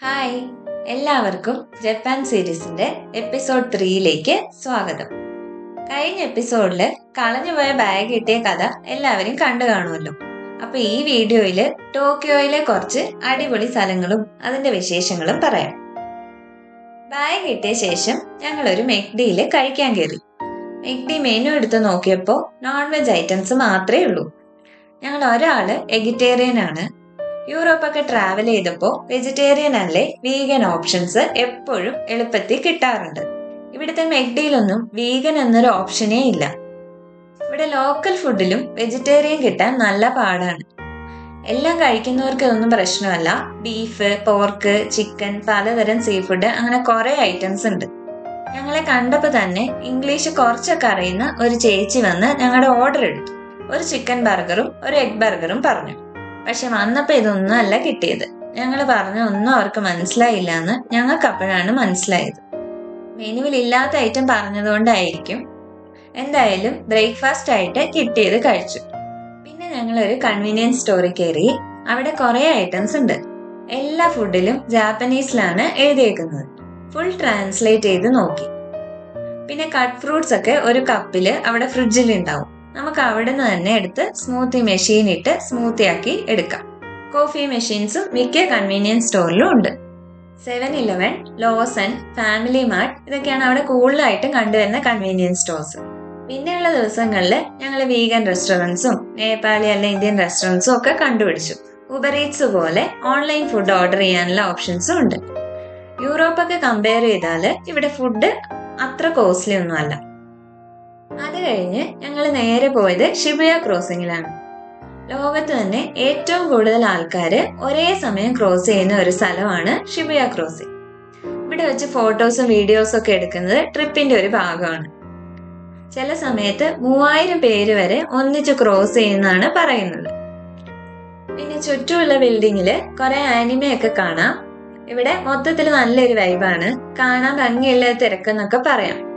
Hi എല്ലാവർക്കും Japan സീരീസിന്റെ episode ത്രീയിലേക്ക് സ്വാഗതം. കഴിഞ്ഞ എപ്പിസോഡിൽ കളഞ്ഞുപോയ ബാഗ് കിട്ടിയ കഥ എല്ലാവരും കണ്ടു കാണുമല്ലോ. അപ്പൊ ഈ വീഡിയോയിൽ ടോക്കിയോയിലെ കുറച്ച് അടിപൊളി സ്ഥലങ്ങളും അതിന്റെ വിശേഷങ്ങളും പറയാം. ബാഗ് കിട്ടിയ ശേഷം ഞങ്ങൾ ഒരു മെക്ഡിയിൽ കഴിക്കാൻ കയറി. മെക്ഡി മെനു എടുത്ത് നോക്കിയപ്പോൾ നോൺ വെജ് ഐറ്റംസ് മാത്രമേ ഉള്ളൂ. ഞങ്ങൾ ഒരാൾ വെജിറ്റേറിയൻ ആണ്. യൂറോപ്പൊക്കെ ട്രാവൽ ചെയ്തപ്പോൾ വെജിറ്റേറിയൻ അല്ലേ വീഗൻ ഓപ്ഷൻസ് എപ്പോഴും എളുപ്പത്തിൽ കിട്ടാറുണ്ട്. ഇവിടുത്തെ മെഗ്ഡിയിലൊന്നും വീഗൻ എന്നൊരു ഓപ്ഷനേ ഇല്ല. ഇവിടെ ലോക്കൽ ഫുഡിലും വെജിറ്റേറിയൻ കിട്ടാൻ നല്ല പാടാണ്. എല്ലാം കഴിക്കുന്നവർക്ക് ഇതൊന്നും പ്രശ്നമല്ല. ബീഫ് പോർക്ക് ചിക്കൻ പലതരം സീ ഫുഡ് അങ്ങനെ കുറെ ഐറ്റംസ് ഉണ്ട്. ഞങ്ങളെ കണ്ടപ്പോൾ തന്നെ ഇംഗ്ലീഷ് കുറച്ചൊക്കെ അറിയുന്ന ഒരു ചേച്ചി വന്ന് ഞങ്ങളുടെ ഓർഡർ എടുത്തു. ഒരു ചിക്കൻ ബർഗറും ഒരു എഗ് ബർഗറും പറഞ്ഞു. പക്ഷെ വന്നപ്പോ ഇതൊന്നും അല്ല കിട്ടിയത്. ഞങ്ങൾ പറഞ്ഞ ഒന്നും അവർക്ക് മനസ്സിലായില്ല എന്ന് ഞങ്ങൾക്ക് അപ്പോഴാണ് മനസ്സിലായത് മെനുവിൽ ഇല്ലാത്ത ഐറ്റം പറഞ്ഞതുകൊണ്ടായിരിക്കും എന്തായാലും ബ്രേക്ക്ഫാസ്റ്റ് ആയിട്ട് കിട്ടിയത് കഴിച്ചു. പിന്നെ ഞങ്ങൾ ഒരു കൺവീനിയൻസ് സ്റ്റോറി കയറി. അവിടെ കുറെ ഐറ്റംസ് ഉണ്ട്. എല്ലാ ഫുഡിലും ജാപ്പനീസിലാണ് എഴുതിയേക്കുന്നത്. ഫുൾ ട്രാൻസ്ലേറ്റ് ചെയ്ത് നോക്കി. പിന്നെ കട്ട് ഫ്രൂട്ട്സ് ഒക്കെ ഒരു കപ്പിൽ അവിടെ ഫ്രിഡ്ജിൽ ഉണ്ടാവും. നമുക്ക് അവിടെ നിന്ന് തന്നെ എടുത്ത് സ്മൂത്തി മെഷീൻ ഇട്ട് സ്മൂത്തി ആക്കി എടുക്കാം. കോഫി മെഷീൻസും മിക്ക കൺവീനിയൻസ് സ്റ്റോറിലും ഉണ്ട്. Seven eleven Lawson Family Mart ഇതൊക്കെയാണ് അവിടെ കൂടുതലായിട്ടും കണ്ടുവരുന്ന കൺവീനിയൻസ് സ്റ്റോഴ്സ് പിന്നെയുള്ള ദിവസങ്ങളിൽ ഞങ്ങൾ വീഗൻ റെസ്റ്റോറന്റ്സും നേപ്പാളി അല്ല ഇന്ത്യൻ റെസ്റ്റോറന്റ്സും ഒക്കെ കണ്ടുപിടിച്ചു. ഉബറീറ്റ്സ് പോലെ ഓൺലൈൻ ഫുഡ് ഓർഡർ ചെയ്യാനുള്ള ഓപ്ഷൻസും ഉണ്ട്. യൂറോപ്പൊക്കെ കമ്പയർ ചെയ്താൽ ഇവിടെ ഫുഡ് അത്ര കോസ്റ്റ്ലി ഒന്നും അല്ല. അത് കഴിഞ്ഞ് ഞങ്ങൾ നേരെ പോയത് ഷിബിയ ക്രോസിംഗിലാണ്. ലോകത്ത് തന്നെ ഏറ്റവും കൂടുതൽ ആൾക്കാർ ഒരേ സമയം ക്രോസ് ചെയ്യുന്ന ഒരു സ്ഥലമാണ് ഷിബിയ ക്രോസിംഗ്. ഇവിടെ വെച്ച് ഫോട്ടോസും വീഡിയോസും ഒക്കെ എടുക്കുന്നത് ട്രിപ്പിന്റെ ഒരു ഭാഗമാണ്. ചില സമയത്ത് മൂവായിരം പേര് വരെ ഒന്നിച്ച് ക്രോസ് ചെയ്യുന്നതാണ് പറയുന്നത്. പിന്നെ ചുറ്റുമുള്ള ബിൽഡിങ്ങിൽ കുറെ ആനിമയൊക്കെ കാണാം. ഇവിടെ മൊത്തത്തിൽ നല്ലൊരു വൈബാണ് കാണാൻ ഭംഗിയുള്ള തിരക്കെന്നൊക്കെ പറയാം.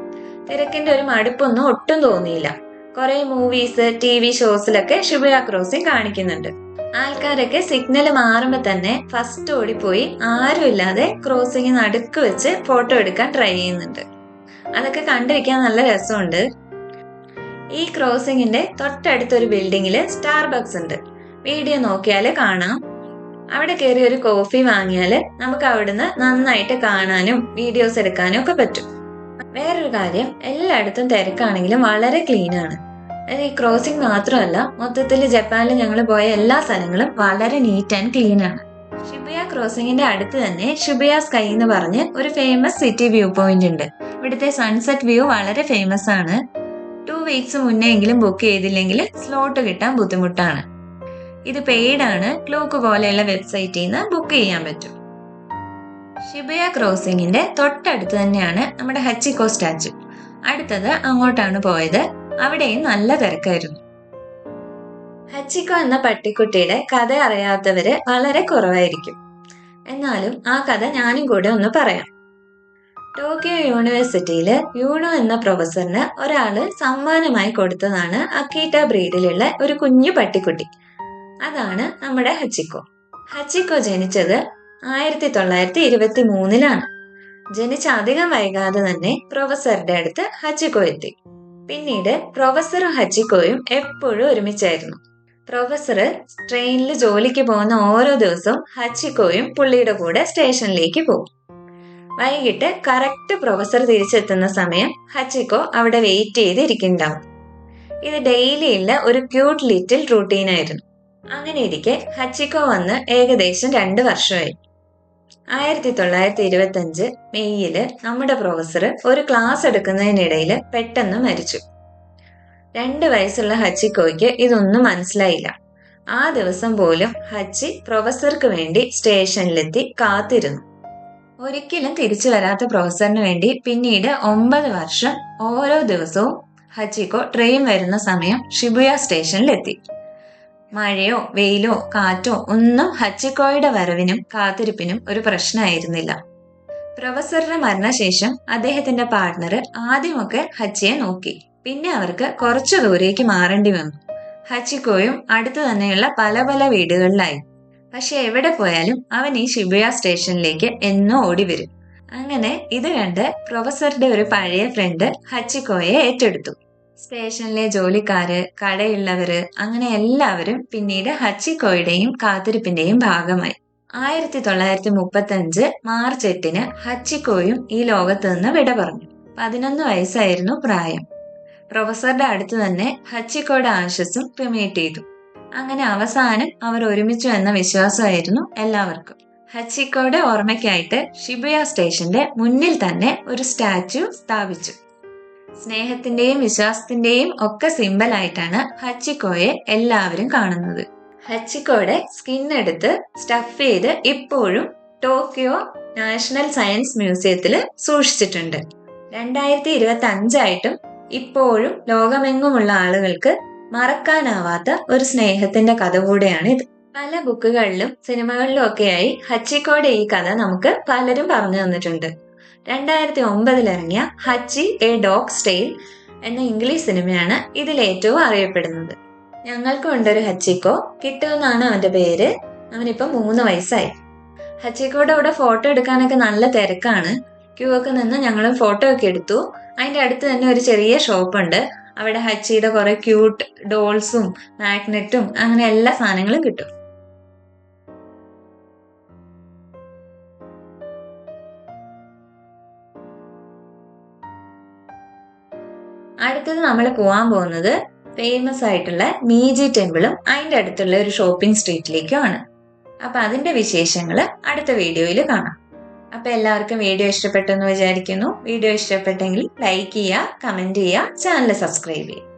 തിരക്കിന്റെ ഒരു മടുപ്പൊന്നും ഒട്ടും തോന്നിയില്ല. കുറെ മൂവീസ് ടി വി ഷോസിലൊക്കെ ഷിബുയ ക്രോസിംഗ് കാണിക്കുന്നുണ്ട്. ആൾക്കാരൊക്കെ സിഗ്നൽ മാറുമ്പോൾ തന്നെ ഫസ്റ്റ് ഓടിപ്പോയി ആരുമില്ലാതെ ക്രോസിംഗ് നടുക്ക് വെച്ച് ഫോട്ടോ എടുക്കാൻ ട്രൈ ചെയ്യുന്നുണ്ട്. അതൊക്കെ കണ്ടിരിക്കാൻ നല്ല രസമുണ്ട്. ഈ ക്രോസിംഗിന്റെ തൊട്ടടുത്തൊരു ബിൽഡിങ്ങിൽ സ്റ്റാർബക്സ് ഉണ്ട്. വീഡിയോ നോക്കിയാൽ കാണാം. അവിടെ കയറി ഒരു കോഫി വാങ്ങിയാൽ നമുക്ക് അവിടുന്ന് നന്നായിട്ട് കാണാനും വീഡിയോസ് എടുക്കാനും ഒക്കെ പറ്റും. വേറൊരു കാര്യം എല്ലായിടത്തും തിരക്കാണെങ്കിലും വളരെ ക്ലീൻ ആണ്. ഈ ക്രോസിംഗ് മാത്രമല്ല മൊത്തത്തിൽ ജപ്പാനിൽ ഞങ്ങൾ പോയ എല്ലാ സ്ഥലങ്ങളും വളരെ നീറ്റ് ആൻഡ് ക്ലീൻ ആണ്. ഷിബിയ ക്രോസിംഗിന്റെ അടുത്ത് തന്നെ ഷിബിയ സ്കൈ എന്ന് പറഞ്ഞ് ഒരു ഫേമസ് സിറ്റി വ്യൂ പോയിന്റ് ഉണ്ട്. ഇവിടുത്തെ സൺസെറ്റ് വ്യൂ വളരെ ഫേമസ് ആണ്. ടു വീക്സ് മുന്നേ എങ്കിലും ബുക്ക് ചെയ്തില്ലെങ്കിൽ സ്ലോട്ട് കിട്ടാൻ ബുദ്ധിമുട്ടാണ്. ഇത് പെയ്ഡ് ആണ്. ക്ലോക്ക് പോലെയുള്ള വെബ്സൈറ്റിൽ നിന്ന് ബുക്ക് ചെയ്യാൻ പറ്റും. ഷിബയ ക്രോസിംഗിന്റെ തൊട്ടടുത്ത് തന്നെയാണ് നമ്മുടെ ഹച്ചിക്കോ സ്റ്റാച്ചു അടുത്തത് അങ്ങോട്ടാണ് പോയത്. അവിടെയും നല്ല തിരക്കായിരുന്നു. ഹച്ചിക്കോ എന്ന പട്ടിക്കുട്ടിയുടെ കഥ അറിയാത്തവര് വളരെ കുറവായിരിക്കും. എന്നാലും ആ കഥ ഞാനും കൂടെ ഒന്ന് പറയാം. ടോക്കിയോ യൂണിവേഴ്സിറ്റിയിൽ യൂണോ എന്ന പ്രൊഫസറിന് ഒരാൾ സമ്മാനമായി കൊടുത്തതാണ് അക്കീറ്റ ബ്രീഡിലുള്ള ഒരു കുഞ്ഞു പട്ടിക്കുട്ടി. അതാണ് നമ്മുടെ ഹച്ചിക്കോ. ഹച്ചിക്കോ ജനിച്ചത് ആയിരത്തി തൊള്ളായിരത്തി ഇരുപത്തി മൂന്നിലാണ് ജനിച്ച അധികം വൈകാതെ തന്നെ പ്രൊഫസറുടെ അടുത്ത് ഹച്ചിക്കോ എത്തി പിന്നീട് പ്രൊഫസറും ഹച്ചിക്കോയും എപ്പോഴും ഒരുമിച്ചായിരുന്നു. പ്രൊഫസർ ട്രെയിനിൽ ജോലിക്ക് പോകുന്ന ഓരോ ദിവസവും ഹച്ചിക്കോയും പുള്ളിയുടെ കൂടെ സ്റ്റേഷനിലേക്ക് പോകും. വൈകിട്ട് കറക്റ്റ് പ്രൊഫസർ തിരിച്ചെത്തുന്ന സമയം ഹച്ചിക്കോ അവിടെ വെയിറ്റ് ചെയ്ത് ഇരിക്കുന്നുണ്ടാവും ഇത് ഡെയിലി ഉള്ള ഒരു ക്യൂട്ട് ലിറ്റിൽ റൂട്ടീനായിരുന്നു. അങ്ങനെ ഇരിക്കെ ഹച്ചിക്കോ വന്ന് ഏകദേശം രണ്ട് വർഷമായി. ആയിരത്തി തൊള്ളായിരത്തി ഇരുപത്തി അഞ്ച് മെയ്യിൽ നമ്മുടെ പ്രൊഫസർ ഒരു ക്ലാസ് എടുക്കുന്നതിനിടയിൽ പെട്ടെന്ന് മരിച്ചു. രണ്ട് വയസ്സുള്ള ഹച്ചിക്കോയ്ക്ക് ഇതൊന്നും മനസ്സിലായില്ല. ആ ദിവസം പോലും ഹച്ചി പ്രൊഫസർക്ക് വേണ്ടി സ്റ്റേഷനിലെത്തി കാത്തിരുന്നു. ഒരിക്കലും തിരിച്ചു വരാത്ത പ്രൊഫസറിന് വേണ്ടി പിന്നീട് ഒമ്പത് വർഷം ഓരോ ദിവസവും ഹച്ചിക്കോ ട്രെയിൻ വരുന്ന സമയം ഷിബുയ സ്റ്റേഷനിലെത്തി. മഴയോ വെയിലോ കാറ്റോ ഒന്നും ഹച്ചിക്കോയുടെ വരവിനും കാത്തിരിപ്പിനും ഒരു പ്രശ്നമായിരുന്നില്ല. പ്രൊഫസറുടെ മരണശേഷം അദ്ദേഹത്തിന്റെ പാർട്ട്ണർ ആദ്യമൊക്കെ ഹച്ചിയെ നോക്കി. പിന്നെ അവർക്ക് കുറച്ചു ദൂരേക്ക് മാറേണ്ടി വന്നു. ഹച്ചിക്കോയും അടുത്തു തന്നെയുള്ള പല പല വീടുകളിലായി. പക്ഷെ എവിടെ പോയാലും അവൻ ഈ ഷിബുയ സ്റ്റേഷനിലേക്ക് എന്നോ ഓടി വരും. അങ്ങനെ ഇത് കണ്ട് പ്രൊഫസറുടെ ഒരു പഴയ ഫ്രണ്ട് ഹച്ചിക്കോയെ ഏറ്റെടുത്തു. സ്റ്റേഷനിലെ ജോലിക്കാര് കടയുള്ളവര് അങ്ങനെ എല്ലാവരും പിന്നീട് ഹച്ചിക്കോയുടെയും കാത്തിരിപ്പിന്റെയും ഭാഗമായി. ആയിരത്തി തൊള്ളായിരത്തി മുപ്പത്തി അഞ്ച് മാർച്ച് എട്ടിന് ഹച്ചിക്കോയും ഈ ലോകത്ത് നിന്ന് വിട പറഞ്ഞു പതിനൊന്ന് വയസ്സായിരുന്നു പ്രായം. പ്രൊഫസറുടെ അടുത്ത് തന്നെ ഹച്ചിക്കോയുടെ ആശസ്സും പ്രിമേറ്റ് ചെയ്തു. അങ്ങനെ അവസാനം അവർ ഒരുമിച്ചു എന്ന വിശ്വാസമായിരുന്നു എല്ലാവർക്കും. ഹച്ചിക്കോയുടെ ഓർമ്മയ്ക്കായിട്ട് ഷിബുയ സ്റ്റേഷന്റെ മുന്നിൽ തന്നെ ഒരു സ്റ്റാച്യു സ്ഥാപിച്ചു. സ്നേഹത്തിന്റെയും വിശ്വാസത്തിന്റെയും ഒക്കെ സിമ്പൽ ആയിട്ടാണ് ഹച്ചിക്കോയെ എല്ലാവരും കാണുന്നത്. ഹച്ചിക്കോയുടെ സ്കിൻ എടുത്ത് സ്റ്റഫ് ചെയ്ത് ഇപ്പോഴും ടോക്കിയോ നാഷണൽ സയൻസ് മ്യൂസിയത്തിൽ സൂക്ഷിച്ചിട്ടുണ്ട്. രണ്ടായിരത്തി ഇരുപത്തി അഞ്ചായിട്ടും ഇപ്പോഴും ലോകമെങ്ങുമുള്ള ആളുകൾക്ക് മറക്കാനാവാത്ത ഒരു സ്നേഹത്തിന്റെ കഥ കൂടെയാണ് ഇത്. പല ബുക്കുകളിലും സിനിമകളിലും ഒക്കെയായി ഹച്ചിക്കോയുടെ ഈ കഥ നമുക്ക് പലരും പറഞ്ഞു തന്നിട്ടുണ്ട്. രണ്ടായിരത്തി ഒമ്പതിൽ ഇറങ്ങിയ ഹച്ചി എ ഡോഗ് സ്റ്റൈൽ എന്ന ഇംഗ്ലീഷ് സിനിമയാണ് ഇതിൽ ഏറ്റവും അറിയപ്പെടുന്നത്. ഞങ്ങൾക്കും ഉണ്ടൊരു ഹച്ചിക്കോ കിട്ടുമെന്നാണ് അവന്റെ പേര്. അവനിപ്പോ മൂന്ന് വയസ്സായി. ഹച്ചിക്കോയുടെ കൂടെ ഫോട്ടോ എടുക്കാനൊക്കെ നല്ല തിരക്കാണ്. ക്യൂ ഒക്കെ നിന്ന് ഞങ്ങളും ഫോട്ടോ ഒക്കെ എടുത്തു. അതിന്റെ അടുത്ത് തന്നെ ഒരു ചെറിയ ഷോപ്പ് ഉണ്ട് അവിടെ ഹച്ചിയുടെ കുറെ ക്യൂട്ട് ഡോൾസും മാഗ്നറ്റും അങ്ങനെ എല്ലാ സാധനങ്ങളും കിട്ടും. അടുത്തത് നമ്മൾ പോകാൻ പോകുന്നത് ഫേമസ് ആയിട്ടുള്ള മീജി ടെമ്പിളും അതിന്റെ അടുത്തുള്ള ഒരു ഷോപ്പിംഗ് സ്ട്രീറ്റിലേക്കുമാണ് അപ്പൊ അതിന്റെ വിശേഷങ്ങൾ അടുത്ത വീഡിയോയിൽ കാണാം. അപ്പൊ എല്ലാവർക്കും വീഡിയോ ഇഷ്ടപ്പെട്ടെന്ന് വിചാരിക്കുന്നു. വീഡിയോ ഇഷ്ടപ്പെട്ടെങ്കിൽ ലൈക്ക് ചെയ്യുക കമന്റ് ചെയ്യുക ചാനൽ സബ്സ്ക്രൈബ് ചെയ്യുക.